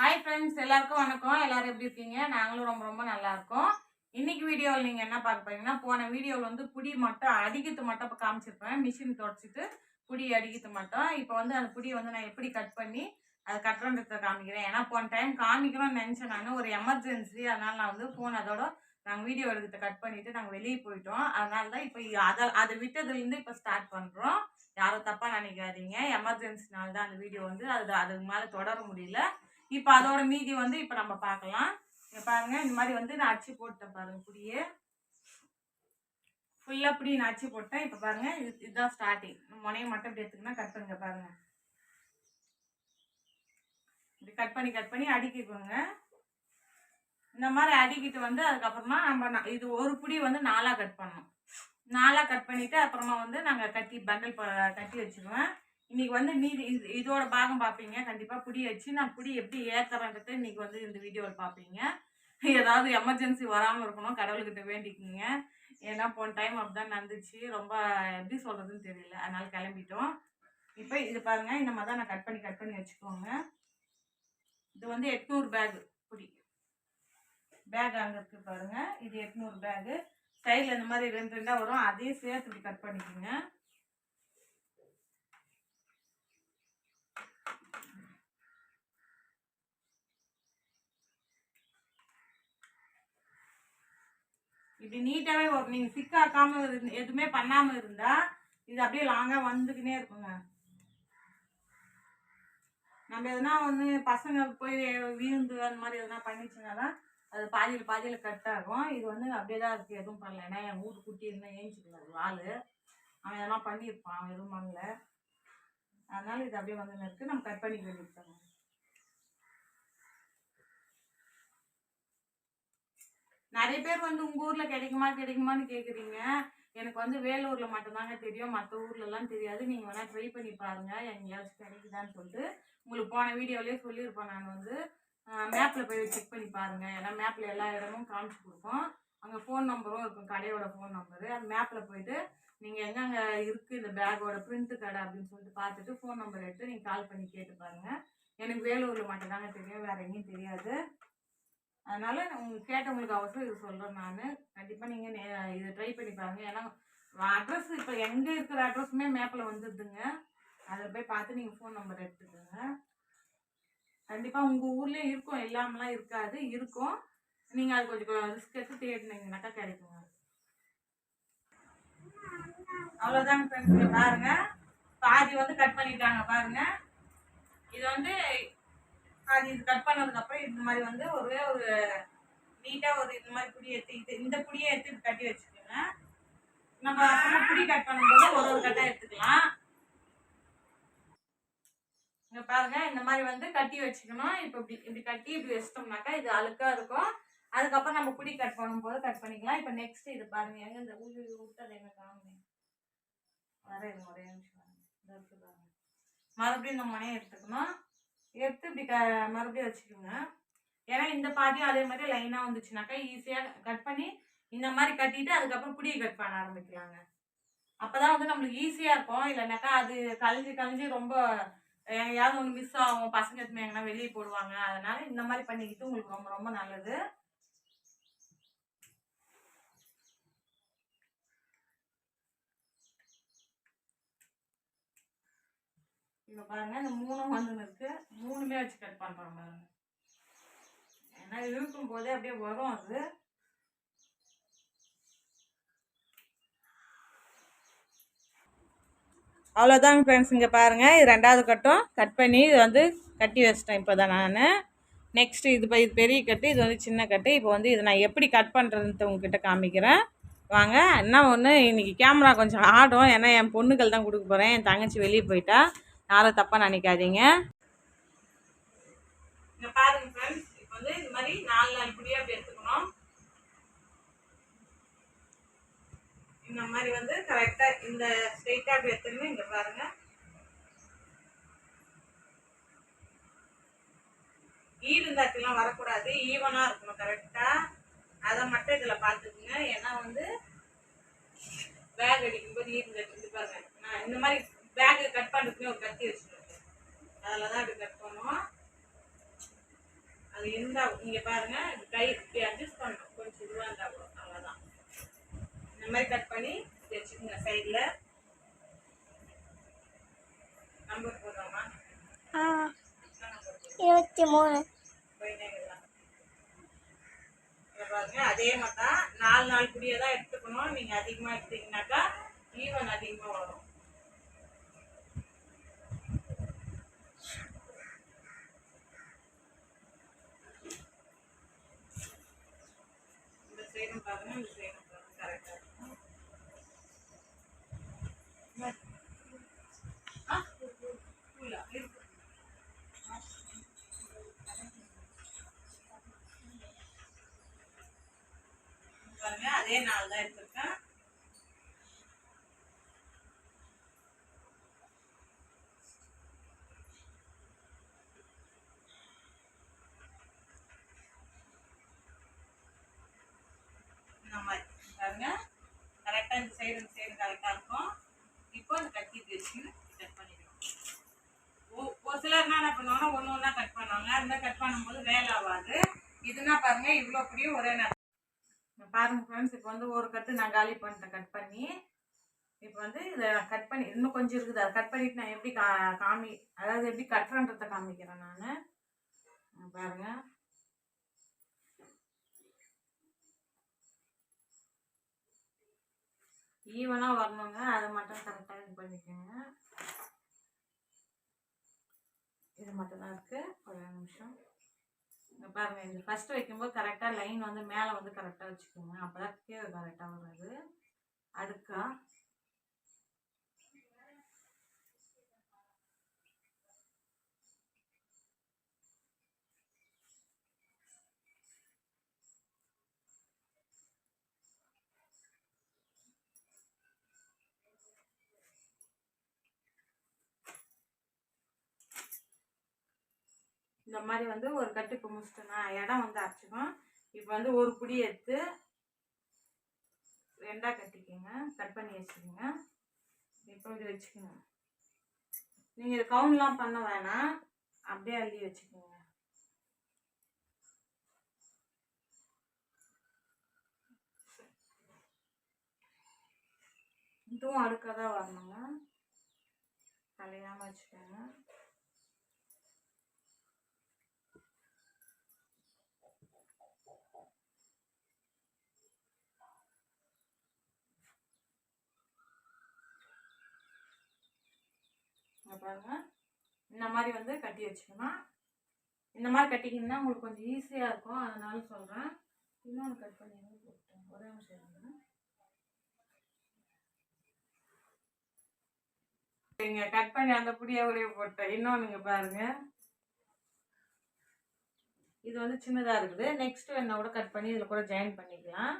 Hi friends எல்லாருக்கும் வணக்கம். எல்லாரும் எப்படி இருக்கீங்க? நாங்களும் ரொம்ப ரொம்ப நல்லா இருக்கோம். இன்னைக்கு வீடியோவில் நீங்கள் என்ன பார்க்க போறீங்கன்னா போன வீடியோவில் வந்து புடி மட்டும் அடிக்கிறது மட்டும் இப்போ காமிச்சிருப்பேன். மிஷின் தொடச்சிட்டு புடி அடிக்கிறது மட்டும். இப்போ வந்து அந்த புடியை வந்து நான் எப்படி கட் பண்ணி அதை கட்டுறன்றத காமிக்கிறேன். ஏன்னா போன டைம் காமிக்கணும்னு நினச்சேன் நான். ஒரு எமர்ஜென்சி அதனால நான் வந்து ஃபோன் அதோட நாங்கள் வீடியோ எடுக்கிறத கட் பண்ணிவிட்டு நாங்கள் வெளியே போயிட்டோம். அதனால தான் இப்போ அதை அதை விட்டதுலேருந்து இப்போ ஸ்டார்ட் பண்ணுறோம் யாரும் தப்பாக நினைக்காதீங்க. எமர்ஜென்சினால தான் அந்த வீடியோ வந்து. அது அதுக்கு மேலே தொடர முடியல. இப்போ அதோட மீதி வந்து இப்போ நம்ம பார்க்கலாம் இங்கே பாருங்க இந்த மாதிரி வந்து நான் அச்சு போட்டேன் பாருங்க புடியே ஃபுல்லாக புடி நான் அச்சு போட்டேன். இப்போ பாருங்க இது இதுதான் ஸ்டார்டிங் முனையை மட்டும் இப்படி எடுத்துக்கினா கட் பண்ணுங்க பாருங்க. இப்படி கட் பண்ணி கட் பண்ணி அடிக்கிக்கோங்க. இந்த மாதிரி அடிக்கிட்டு வந்து அதுக்கப்புறமா நம்ம இது ஒரு புடி வந்து நாலாக கட் பண்ணணும். நாலாக கட் பண்ணிவிட்டு அப்புறமா வந்து நாங்கள் கட்டி பண்டல் கட்டி வச்சுக்குவேன் இன்னைக்கு வந்து மீதி இது இதோட பாகம் பார்ப்பீங்க கண்டிப்பாக புடி வச்சு நான் புடி எப்படி ஏற்றுறேன்றது இன்னைக்கு வந்து இந்த வீடியோவில் பார்ப்பீங்க ஏதாவது எமர்ஜென்சி வராமல் இருக்கணும் கடவுள்கிட்ட வேண்டிக்குங்க. ஏன்னா போன டைம் அப்படிதான் நடந்துச்சு. ரொம்ப எப்படி சொல்கிறதுன்னு தெரியல. அதனால கிளம்பிட்டோம். இப்போ இது பாருங்க இந்த மாதிரி தான் நான் கட் பண்ணி கட் பண்ணி வச்சுக்கோங்க. இது வந்து எட்நூறு பேக் புடி. பேக் அங்கே இருக்குது பாருங்கள் இது எட்நூறு பேகு சைடில் இந்த மாதிரி ரெண்டு ரெண்டாக வரும். அதையும் சேர்த்து இப்படி கட் பண்ணிக்கோங்க. இப்படி நீட்டாகவே வரும் நீங்கள் சிக்காக்காமல் இருந்து எதுவுமே பண்ணாமல் இருந்தால் இது அப்படியே லாங்காக வந்துக்கினே இருக்குங்க. நம்ம எதுனா வந்து பசங்க போய் வீழ்ந்து அந்த மாதிரி எதனா பண்ணிச்சுன்னா தான் அது பாதியில் பாதியில் கட் ஆகும். இது வந்து அப்படியே தான் இருக்குது எதுவும் பண்ணல. ஏன்னா என் வீட்டு குட்டி இருந்தால் ஏஞ்சிக்கல. ஆள். அவன் எதனா பண்ணியிருப்பான். அவன் எதுவும் பண்ணல. அதனால இது அப்படியே வந்து இருக்குது நம்ம கட் பண்ணிக்க வேண்டியிருக்கோம் நிறைய பேர் வந்து உங்க ஊர்ல கிடைக்குமா கிடைக்குமான்னு கேக்குறீங்க. எனக்கு வந்து வேலூர்ல மட்டும்தாங்க தெரியும். மற்ற ஊர்ல எல்லாம் தெரியாது. நீங்க வேணா ட்ரை பண்ணி பாருங்க. எங்கேயாச்சும் கிடைக்குதான்னு சொல்லிட்டு உங்களுக்கு போன வீடியோலயே சொல்லியிருப்பேன் நான் வந்து. மேப்ல போய் செக் பண்ணி பாருங்க. ஏன்னா மேப்ல எல்லா இடமும் காமிச்சு கொடுப்போம். அங்க ஃபோன் நம்பரும் இருக்கும். கடையோட ஃபோன் நம்பரு அந்த மேப்ல போயிட்டு நீங்க எங்கெங்க இருக்கு இந்த பேக்கோட பிரிண்ட் கடை அப்படின்னு சொல்லிட்டு பார்த்துட்டு ஃபோன் நம்பர் எடுத்து நீங்க கால் பண்ணி கேட்டு பாருங்க. எனக்கு வேலூர்ல மட்டும்தாங்க தெரியும். வேற எங்கேயும் தெரியாது. அதனால உங்களுக்கு கேட்டவங்களுக்கு அவசரம் இது சொல்கிறேன் நான். கண்டிப்பாக நீங்கள் இதை ட்ரை பண்ணி பாருங்க. ஏன்னா அட்ரஸ் இப்போ எங்கே இருக்கிற அட்ரஸுமே மேப்பில் வந்துடுதுங்க அதில் போய் பார்த்து நீங்கள் ஃபோன் நம்பர் எடுத்துக்கோங்க. கண்டிப்பாக உங்கள் ஊர்லேயும் இருக்கும். இல்லாமலாம் இருக்காது. இருக்கும். நீங்கள் அது கொஞ்சம் ரிஸ்க் எடுத்து தேடினீங்கனாக்கா கிடைக்குங்க. அவ்வளோதாங்க ஃப்ரெண்ட்ஸ் பாருங்கள் பாதி வந்து கட் பண்ணிட்டாங்க. பாருங்கள் இது வந்து அது இது கட் பண்ணதுக்கப்புறம் இந்த மாதிரி வந்து ஒரே ஒரு நீட்டாக ஒரு இந்த மாதிரி புடி எடுத்து இது இந்த புடியை எடுத்து கட்டி வச்சுக்கோங்க. நம்ம அப்புறமா புடி கட் பண்ணும்போது ஒரு ஒரு கட்டாக எடுத்துக்கலாம். இங்கே பாருங்க இந்த மாதிரி வந்து கட்டி வச்சுக்கணும். இப்போ இப்படி இப்படி கட்டி இப்படி வச்சிட்டோம்னாக்கா இது அழுக்காக இருக்கும். அதுக்கப்புறம் நம்ம புடி கட் பண்ணும்போது கட் பண்ணிக்கலாம். இப்போ நெக்ஸ்ட் இது பாருங்க எங்க இந்த ஊழி விட்டது எங்க காமிங்க வரேன் ஒரே நிமிஷம் மறுபடியும் இந்த மனையை எடுத்துக்கணும். எடுத்து இப்படி க மறுபடியும் வச்சுக்கோங்க. ஏன்னா இந்த பாதியும் அதே மாதிரி லைனாக வந்துச்சுனாக்கா ஈஸியாக கட் பண்ணி இந்த மாதிரி கட்டிட்டு அதுக்கப்புறம் புடியை கட் பண்ண ஆரம்பிக்கலாங்க. அப்போதான் வந்து நம்மளுக்கு ஈஸியாக இருக்கும். இல்லைனாக்கா அது கழிஞ்சு கழிஞ்சு ரொம்ப எங்கேயாவது ஒன்று மிஸ் ஆகும். பசங்க எதுவுமே எங்கன்னா வெளியே போடுவாங்க. அதனால இந்த மாதிரி பண்ணிக்கிட்டு உங்களுக்கு ரொம்ப ரொம்ப நல்லது. இங்கே பாருங்க இந்த மூணும் வந்து இருக்கு. மூணுமே வச்சு கட் பண்ணுறோம் பாருங்க. ஏன்னா இழுக்கும் போதே அப்படியே வரும் அது. அவ்வளோதாங்க ஃப்ரெண்ட்ஸ் இங்கே பாருங்கள் இது ரெண்டாவது கட்டம். கட் பண்ணி இது வந்து கட்டி வச்சிட்டேன் இப்போ தான் நான். நெக்ஸ்ட்டு இது இது பெரிய கட்டு இது வந்து சின்ன கட்டு. இப்போ வந்து இது நான் எப்படி கட் பண்ணுறதுன்ட்டு உங்ககிட்ட காமிக்கிறேன். வாங்க என்ன ஒன்று இன்றைக்கி கேமரா கொஞ்சம் ஆடும். ஏன்னா என் பொண்ணுகள் தான் கொடுக்க போகிறேன் என் தங்கச்சி வெளியே போயிட்டா. யாரும் தப்பாக நினைக்காதீங்க. இங்கே பாருங்க ஃப்ரெண்ட்ஸ் இப்போ வந்து இது மாதிரி நாலு நாலு புடியாக அப்படி எடுத்துக்கணும். இந்த மாதிரி வந்து கரெக்டாக இந்த ஸ்ட்ரெயிட்டாக அப்படி எடுத்துக்கணும் இங்கே பாருங்க. E ஈடுந்தாட்டிலாம் வரக்கூடாது. ஈவனாக இருக்கணும் கரெக்டாக அதை மட்டும் இதில் பார்த்துக்குங்க. ஏன்னா வந்து பேக் அடிக்கும்போது e ஈடுந்தாட்டி இது பாருங்க. நான் இந்த மாதிரி பேக் கட் பண்ணுறதுக்குமே ஒரு கத்தி வச்சுருக்கேன் அதில் தான் இப்படி கட் பண்ணுவோம். அது இருந்தா இங்க பாருங்க இது கை இப்படி அட்ஜஸ்ட் பண்ணணும். கொஞ்சம் இதுவா இருந்தா கூட அவ்வளவுதான். இந்த மாதிரி கட் பண்ணி வச்சுக்கோங்க சைடுல நம்பர் போடுறோமா? இருபத்தி மூணு. பாருங்க அதே மாதிரி தான் நாலு நாலு குடியை தான் எடுத்துக்கணும். நீங்க அதிகமா எடுத்தீங்கன்னாக்கா ஈவன் அதிகமா வரும். using பாருங்க. கரெக்டாக இந்த சைடு இந்த சைடு கரெக்டாக இருக்கும். இப்போ அந்த கத்தி வச்சு கட் பண்ணிடுவோம். ஒரு சிலர் என்ன பண்ணுவாங்கன்னா ஒன்று ஒன்றா கட் பண்ணுவாங்க. அந்த கட் பண்ணும்போது வேலை ஆகாது. இதுனா பாருங்க இவ்வளோ புடியும் ஒரே நேரம். பாருங்க ஃப்ரெண்ட்ஸ் இப்போ வந்து ஒரு கட்டு நான் காலி பண்ணிட்டேன் கட் பண்ணி. இப்போ வந்து இதை நான் கட் பண்ணி இன்னும் கொஞ்சம் இருக்குது. அதை கட் பண்ணிட்டு நான் எப்படி கா காமி அதாவது எப்படி கட்டுறன்றதை காமிக்கிறேன் நான். பாருங்கள் ஈவனாக வரணுங்க. அதை மட்டும் கரெக்டாக இது பண்ணிக்கோங்க. இது மட்டும் தான் இருக்குது ஒரு நிமிஷம். பாருங்கள் இது ஃபஸ்ட்டு வைக்கும்போது கரெக்டாக லைன் வந்து மேலே வந்து கரெக்டாக வச்சுக்கோங்க. அப்போ தான் கீழே கரெக்டாக வராது. அடுக்கா இந்த மாதிரி வந்து ஒரு கட்டு இப்போ முடிச்சிட்டேன்னா இடம் வந்து அரைச்சிக்கும் இப்போ வந்து ஒரு புடி எடுத்து ரெண்டாக கட்டிக்கோங்க. கட் பண்ணி வச்சுக்கோங்க. இப்போ இப்படி வச்சுக்கோங்க. நீங்கள் இது கவுண்ட்லாம் பண்ண வேணாம். அப்படியே அள்ளி வச்சுக்கோங்க. இதுவும் அடுக்காக தான் வரணுங்க. கலையாமல் வச்சுக்கோங்க. இங்க பாருங்க. இந்த மாதிரி வந்து கட்டி வச்சுக்கணும். இந்த மாதிரி கட்டிக்கிங்கன்னா உங்களுக்கு கொஞ்சம் ஈஸியாக இருக்கும். அதனால சொல்கிறேன் இன்னொன்று கட் பண்ணி போட்டேன் ஒரே நிமிஷம் சரிங்க கட் பண்ணி அந்த புடியை அப்படியே போட்டேன். இன்னொன்றுங்க பாருங்க. இது வந்து சின்னதாக இருக்குது. நெக்ஸ்ட் என்ன கூட கட் பண்ணி இதில் கூட ஜாயின் பண்ணிக்கலாம்.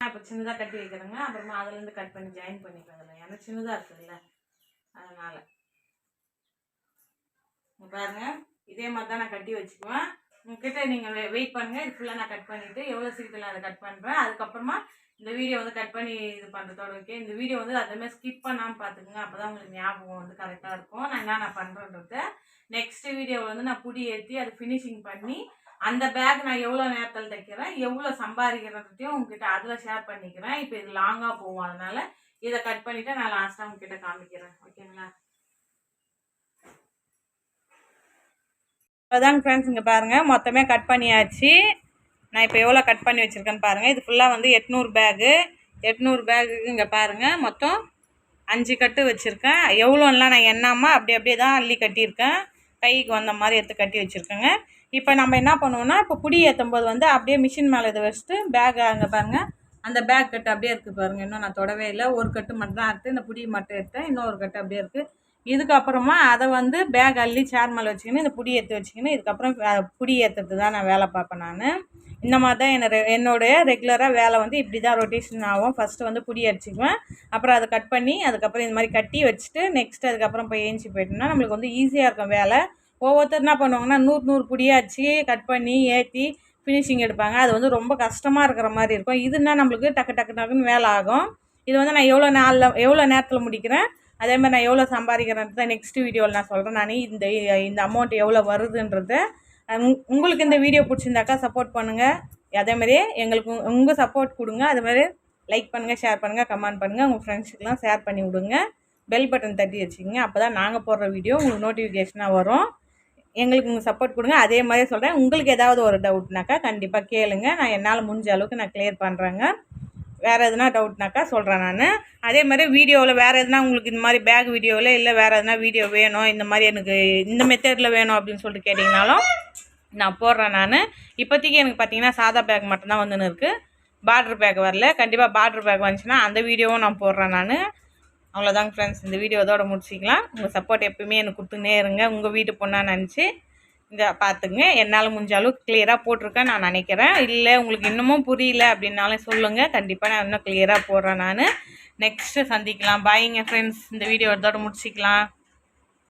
இப்போ சின்னதாக கட்டி வைக்கிறேங்க. அப்புறமா அதுலேருந்து கட் பண்ணி ஜாயின் பண்ணிக்கலாம் அதில் ஏன்னா சின்னதாக இருக்குதுல்ல. அதனால். பாருங்க. இதே மாதிரி தான் நான் கட்டி வச்சுக்குவேன். உங்ககிட்ட நீங்கள் வெயிட் பண்ணுங்கள் இது ஃபுல்லாக நான் கட் பண்ணிவிட்டு எவ்வளோ சீக்கிரத்தில் அதை கட் பண்ணுறேன் அதுக்கப்புறமா இந்த வீடியோ வந்து கட் பண்ணி இது பண்ணுறதோட ஓகே இந்த வீடியோ வந்து அதுமாதிரி ஸ்கிப் பண்ணாமல் பார்த்துக்குங்க. அப்போ தான் உங்களுக்கு ஞாபகம் வந்து கரெக்டாக இருக்கும். நான் என்ன நான் பண்ணுறேன்றது நெக்ஸ்ட் வீடியோவில் வந்து நான் புடி ஏற்றி அதை ஃபினிஷிங் பண்ணி அந்த பேக் நான் எவ்வளோ நேரத்தில் தைக்கிறேன் எவ்வளோ சம்பாதிக்கிறதையும் உங்ககிட்ட அதில் ஷேர் பண்ணிக்கிறேன். இப்போ இது லாங்காக போகும். அதனால் இதை கட் பண்ணிவிட்டு நான் லாஸ்ட்டாக உங்ககிட்ட காமிக்கிறேன். ஓகேங்களா இப்போதாங்க ஃப்ரெண்ட்ஸ் இங்கே பாருங்கள் மொத்தமே கட் பண்ணியாச்சு. நான் இப்போ எவ்வளோ கட் பண்ணி வச்சுருக்கேன்னு பாருங்கள் இது ஃபுல்லாக வந்து எட்நூறு பேகு எட்நூறு பேகுக்கு இங்கே பாருங்கள் மொத்தம் அஞ்சு கட்டு வச்சுருக்கேன். எவ்வளோலாம் நான் எண்ணாமல் அப்படி அப்படியே தான் அள்ளி கட்டியிருக்கேன். கைக்கு வந்த மாதிரி எடுத்து கட்டி வச்சுருக்கேங்க. இப்போ நம்ம என்ன பண்ணுவோம்னா இப்போ புடி ஏற்றும் போது வந்து அப்படியே மிஷின் மேலே இதை வச்சுட்டு பேக் அங்கே பாருங்கள் அந்த பேக் கட்டு அப்படியே இருக்குது பாருங்கள் இன்னும் நான் தொடவே இல்லை. ஒரு கட்டு மட்டும் தான் எடுத்து இந்த புடி மட்டும் எடுத்தேன். இன்னொரு கட்டு அப்படியே இருக்குது இதுக்கப்புறமா அதை வந்து பேக் அள்ளி சேர் மேலே வச்சுக்கின்னு இந்த புடி ஏற்றி வச்சுக்கின்னு இதுக்கப்புறம் புடி ஏற்றுறது தான் நான் வேலை பார்ப்பேன் நான். இந்த மாதிரி தான் என்ன என்னுடைய ரெகுலராக வேலை வந்து இப்படி தான் ரொட்டேஷன் ஆகும். ஃபஸ்ட்டு வந்து புடி அடிச்சுக்குவேன். அப்புறம் அதை கட் பண்ணி அதுக்கப்புறம் இந்த மாதிரி கட்டி வச்சுட்டு நெக்ஸ்ட் அதுக்கப்புறம் போய் ஏஞ்சி போயிட்டோம்னா நம்மளுக்கு வந்து ஈஸியாக இருக்கும் வேலை. ஒவ்வொருத்தர் என்ன பண்ணுவாங்கன்னா நூறு நூறு புடியாக அடிச்சு கட் பண்ணி ஏற்றி ஃபினிஷிங் எடுப்பாங்க. அது வந்து ரொம்ப கஷ்டமாக இருக்கிற மாதிரி இருக்கும். இதுனா நம்மளுக்கு டக்கு டக்கு டக்குன்னு வேலை ஆகும். இது வந்து நான் எவ்வளோ நாளில் எவ்வளோ நேரத்தில் முடிக்கிறேன்? அதே மாதிரி நான் எவ்வளோ சம்பாதிக்கிறேன்றத நெக்ஸ்ட் வீடியோவில் நான் சொல்கிறேன் நான் இந்த இந்த அமௌண்ட் எவ்வளோ வருதுன்றத உங்- உங்களுக்கு இந்த வீடியோ பிடிச்சிருந்தாக்கா சப்போர்ட் பண்ணுங்கள் அதே எங்களுக்கு உங்கள் சப்போர்ட் கொடுங்க. அதே மாதிரி லைக் பண்ணுங்கள் ஷேர் பண்ணுங்கள் கமெண்ட் பண்ணுங்கள் உங்கள் ஃப்ரெண்ட்ஸுக்கெலாம் ஷேர் பண்ணி விடுங்க. பெல் பட்டன் தட்டி வச்சுக்கோங்க. அப்போ தான் நாங்கள் போடுற வீடியோ உங்களுக்கு நோட்டிஃபிகேஷனாக வரும். எங்களுக்கு உங்கள் சப்போர்ட் கொடுங்க. அதே மாதிரி சொல்கிறேன் உங்களுக்கு ஏதாவது ஒரு டவுட்னாக்கா கண்டிப்பாக கேளுங்க. நான் என்னால் முடிஞ்ச அளவுக்கு நான் கிளியர் பண்ணுறேங்க வேறு எதுனா டவுட்னாக்கா சொல்கிறேன் நான். அதே மாதிரி வீடியோவில் வேறு எதுனா உங்களுக்கு இந்த மாதிரி பேக் வீடியோவில் இல்லை வேறு எதுனா வீடியோ வேணும் இந்த மாதிரி எனக்கு இந்த மெத்தடில் வேணும் அப்படின்னு சொல்லிட்டு கேட்டிங்கனாலும் நான் போடுறேன் நான். இப்போதைக்கு எனக்கு பார்த்தீங்கன்னா சாதா பேக் மட்டும்தான் வந்துன்னு இருக்குது பார்டர் பேக் வரல. கண்டிப்பாக பார்டர் பேக் வந்துச்சுன்னா அந்த வீடியோவும் நான் போடுறேன் நான். அவ்வளோதாங்க ஃப்ரெண்ட்ஸ் இந்த வீடியோ இதோட முடிச்சிக்கலாம். உங்கள் சப்போர்ட் எப்பயுமே எனக்கு கொடுத்துனே இருங்க. உங்கள் வீட்டு பொண்ணாக நினச்சி இந்த பார்த்துங்க என்னால் முடிஞ்ச அளவுக்கு கிளியராக போட்டிருக்கேன் நான் நினைக்கிறேன். இல்லை உங்களுக்கு இன்னமும் புரியல அப்படின்னாலும் சொல்லுங்கள் கண்டிப்பாக நான் இன்னும் கிளியராக போடுறேன் நான். நெக்ஸ்ட்டு சந்திக்கலாம். பாய்ங்க ஃப்ரெண்ட்ஸ் இந்த வீடியோ இதோட முடிச்சிக்கலாம்.